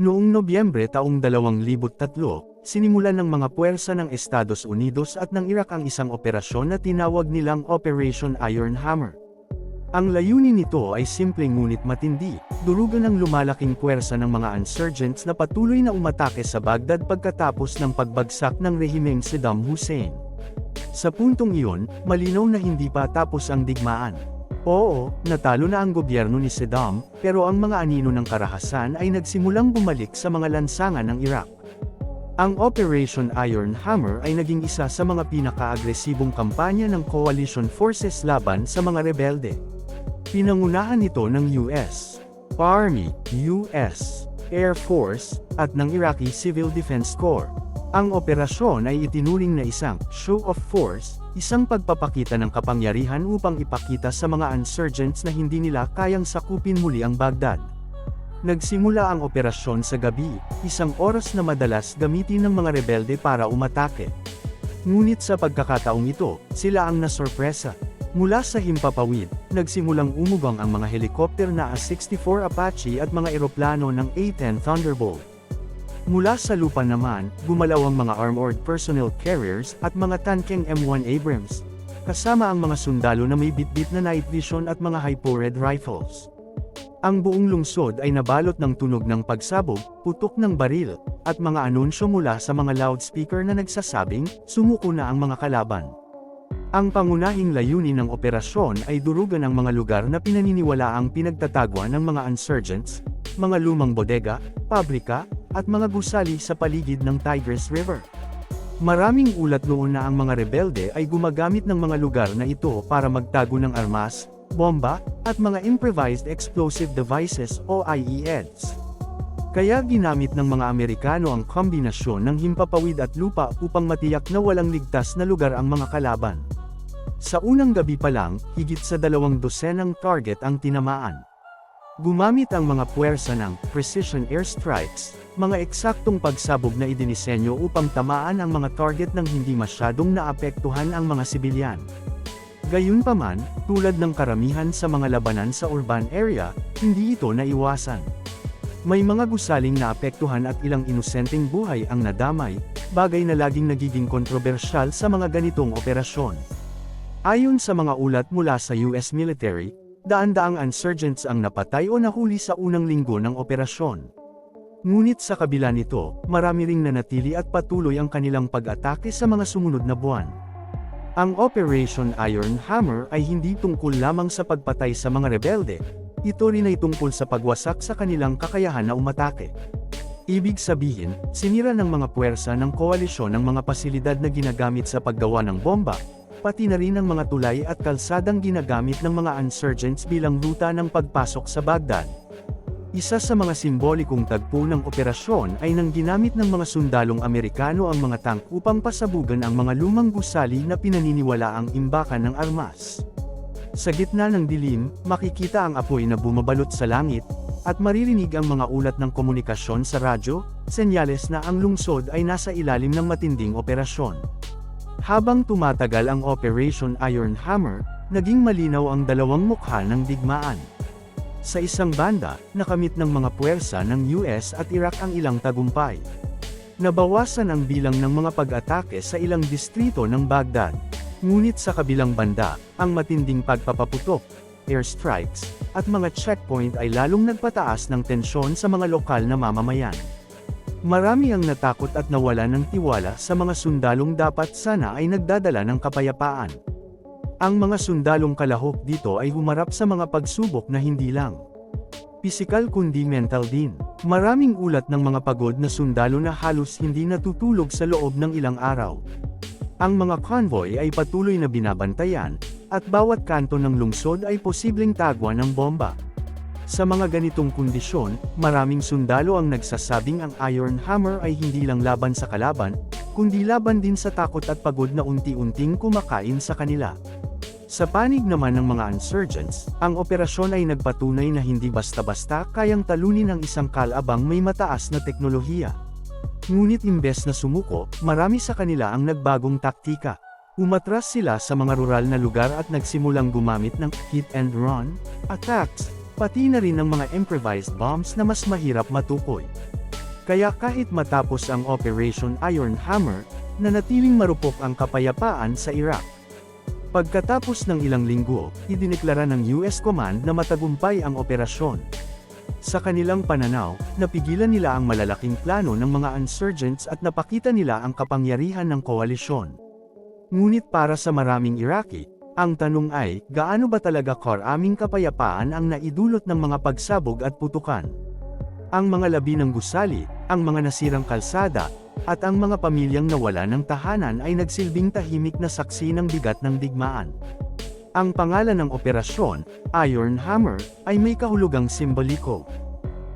Noong Nobyembre taong 2003, sinimulan ng mga puwersa ng Estados Unidos at ng Iraq ang isang operasyon na tinawag nilang Operation Iron Hammer. Ang layunin nito ay simpleng ngunit matindi, durugan ng lumalaking puwersa ng mga insurgents na patuloy na umatake sa Baghdad pagkatapos ng pagbagsak ng rehimeng Saddam Hussein. Sa puntong iyon, malinaw na hindi pa tapos ang digmaan. Oo, natalo na ang gobyerno ni Saddam, pero ang mga anino ng karahasan ay nagsimulang bumalik sa mga lansangan ng Iraq. Ang Operation Iron Hammer ay naging isa sa mga pinakaagresibong kampanya ng coalition forces laban sa mga rebelde. Pinangunahan ito ng US, Army, US, Air Force, at ng Iraqi Civil Defense Corps. Ang operasyon ay itinuring na isang show of force, isang pagpapakita ng kapangyarihan upang ipakita sa mga insurgents na hindi nila kayang sakupin muli ang Baghdad. Nagsimula ang operasyon sa gabi, isang oras na madalas gamitin ng mga rebelde para umatake. Ngunit sa pagkakataong ito, sila ang nasorpresa. Mula sa himpapawid, nagsimulang umugang ang mga helikopter na A-64 Apache at mga eroplano ng A-10 Thunderbolt. Mula sa lupa naman, gumalaw ang mga armored personnel carriers at mga tankeng M1 Abrams, kasama ang mga sundalo na may bitbit na night vision at mga hypo-red rifles. Ang buong lungsod ay nabalot ng tunog ng pagsabog, putok ng baril, at mga anunsyo mula sa mga loudspeaker na nagsasabing, sumuko na ang mga kalaban. Ang pangunahing layunin ng operasyon ay durugan ang mga lugar na pinaniniwala ang pinagtatagwa ng mga insurgents, mga lumang bodega, pabrika, at mga gusali sa paligid ng Tigris River. Maraming ulat noon na ang mga rebelde ay gumagamit ng mga lugar na ito para magtago ng armas, bomba, at mga improvised explosive devices o IEDs. Kaya ginamit ng mga Amerikano ang kombinasyon ng himpapawid at lupa upang matiyak na walang ligtas na lugar ang mga kalaban. Sa unang gabi pa lang, higit sa dalawang dosenang target ang tinamaan. Gumamit ang mga puwersa ng precision airstrikes, mga eksaktong pagsabog na idinisenyo upang tamaan ang mga target ng hindi masyadong naapektuhan ang mga sibilyan. Gayunpaman, tulad ng karamihan sa mga labanan sa urban area, hindi ito naiwasan. May mga gusaling naapektuhan at ilang inosenteng buhay ang nadamay, bagay na laging nagiging kontrobersyal sa mga ganitong operasyon. Ayon sa mga ulat mula sa US military, daan-daang insurgents ang napatay o nahuli sa unang linggo ng operasyon. Ngunit sa kabila nito, marami ring nanatili at patuloy ang kanilang pag-atake sa mga sumunod na buwan. Ang Operation Iron Hammer ay hindi tungkol lamang sa pagpatay sa mga rebelde, ito rin ay tungkol sa pagwasak sa kanilang kakayahan na umatake. Ibig sabihin, sinira ng mga puwersa ng koalisyon ng mga pasilidad na ginagamit sa paggawa ng bomba, pati na rin ang mga tulay at kalsadang ginagamit ng mga insurgents bilang ruta ng pagpasok sa Baghdad. Isa sa mga simbolikong tagpo ng operasyon ay nang ginamit ng mga sundalong Amerikano ang mga tank upang pasabugan ang mga lumang gusali na pinaniniwala ang imbakan ng armas. Sa gitna ng dilim, makikita ang apoy na bumabalot sa langit, at maririnig ang mga ulat ng komunikasyon sa radyo, senyales na ang lungsod ay nasa ilalim ng matinding operasyon. Habang tumatagal ang Operation Iron Hammer, naging malinaw ang dalawang mukha ng digmaan. Sa isang banda, nakamit ng mga puwersa ng US at Iraq ang ilang tagumpay. Nabawasan ang bilang ng mga pag-atake sa ilang distrito ng Baghdad. Ngunit sa kabilang banda, ang matinding pagpapaputok, airstrikes, at mga checkpoint ay lalong nagpataas ng tensyon sa mga lokal na mamamayan. Marami ang natakot at nawala ng tiwala sa mga sundalong dapat sana ay nagdadala ng kapayapaan. Ang mga sundalong kalahok dito ay humarap sa mga pagsubok na hindi lang pisikal kundi mental din. Maraming ulat ng mga pagod na sundalo na halos hindi natutulog sa loob ng ilang araw. Ang mga convoy ay patuloy na binabantayan, at bawat kanto ng lungsod ay posibleng tagwa ng bomba. Sa mga ganitong kondisyon, maraming sundalo ang nagsasabing ang Iron Hammer ay hindi lang laban sa kalaban, kundi laban din sa takot at pagod na unti-unting kumakain sa kanila. Sa panig naman ng mga insurgents, ang operasyon ay nagpatunay na hindi basta-basta kayang talunin ang isang kalabang may mataas na teknolohiya. Ngunit imbes na sumuko, marami sa kanila ang nagbagong taktika. Umatras sila sa mga rural na lugar at nagsimulang gumamit ng hit and run attacks, pati na rin ng mga improvised bombs na mas mahirap matukoy. Kaya kahit matapos ang Operation Iron Hammer, nanatiling marupok ang kapayapaan sa Iraq. Pagkatapos ng ilang linggo, idineklara ng US Command na matagumpay ang operasyon. Sa kanilang pananaw, napigilan nila ang malalaking plano ng mga insurgents at napakita nila ang kapangyarihan ng koalisyon. Ngunit para sa maraming Iraqi, ang tanong ay, gaano ba talaga karaming kapayapaan ang naidulot ng mga pagsabog at putukan? Ang mga labi ng gusali, ang mga nasirang kalsada, at ang mga pamilyang nawala ng tahanan ay nagsilbing tahimik na saksi ng bigat ng digmaan. Ang pangalan ng operasyon, Iron Hammer, ay may kahulugang simboliko.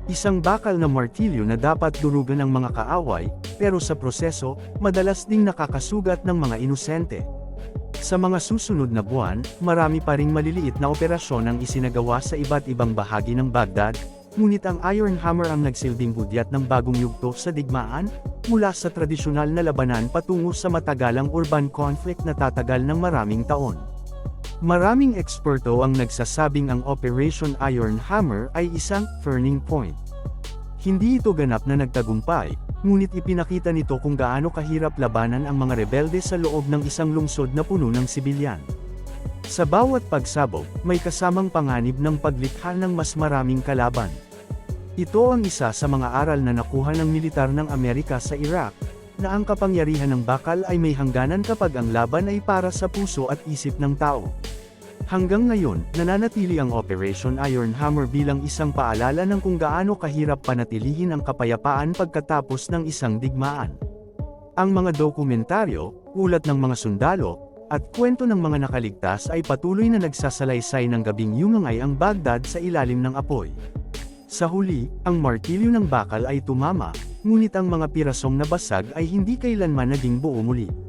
Isang bakal na martilyo na dapat durugan ng mga kaaway, pero sa proseso, madalas ding nakakasugat ng mga inosente. Sa mga susunod na buwan, marami pa ring maliliit na operasyon ang isinagawa sa iba't ibang bahagi ng Baghdad, ngunit ang Iron Hammer ang nagsilbing hudyat ng bagong yugto sa digmaan, mula sa tradisyonal na labanan patungo sa matagalang urban conflict na tatagal ng maraming taon. Maraming eksperto ang nagsasabing ang Operation Iron Hammer ay isang turning point. Hindi ito ganap na nagtagumpay, ngunit ipinakita nito kung gaano kahirap labanan ang mga rebelde sa loob ng isang lungsod na puno ng sibilyan. Sa bawat pagsabog, may kasamang panganib ng paglikha ng mas maraming kalaban. Ito ang isa sa mga aral na nakuha ng militar ng Amerika sa Iraq, na ang kapangyarihan ng bakal ay may hangganan kapag ang laban ay para sa puso at isip ng tao. Hanggang ngayon, nananatili ang Operation Iron Hammer bilang isang paalala ng kung gaano kahirap panatilihin ang kapayapaan pagkatapos ng isang digmaan. Ang mga dokumentaryo, ulat ng mga sundalo, at kwento ng mga nakaligtas ay patuloy na nagsasalaysay ng gabing yumangay ang Baghdad sa ilalim ng apoy. Sa huli, ang martilyo ng bakal ay tumama, ngunit ang mga pirasong nabasag ay hindi kailanman naging buo muli.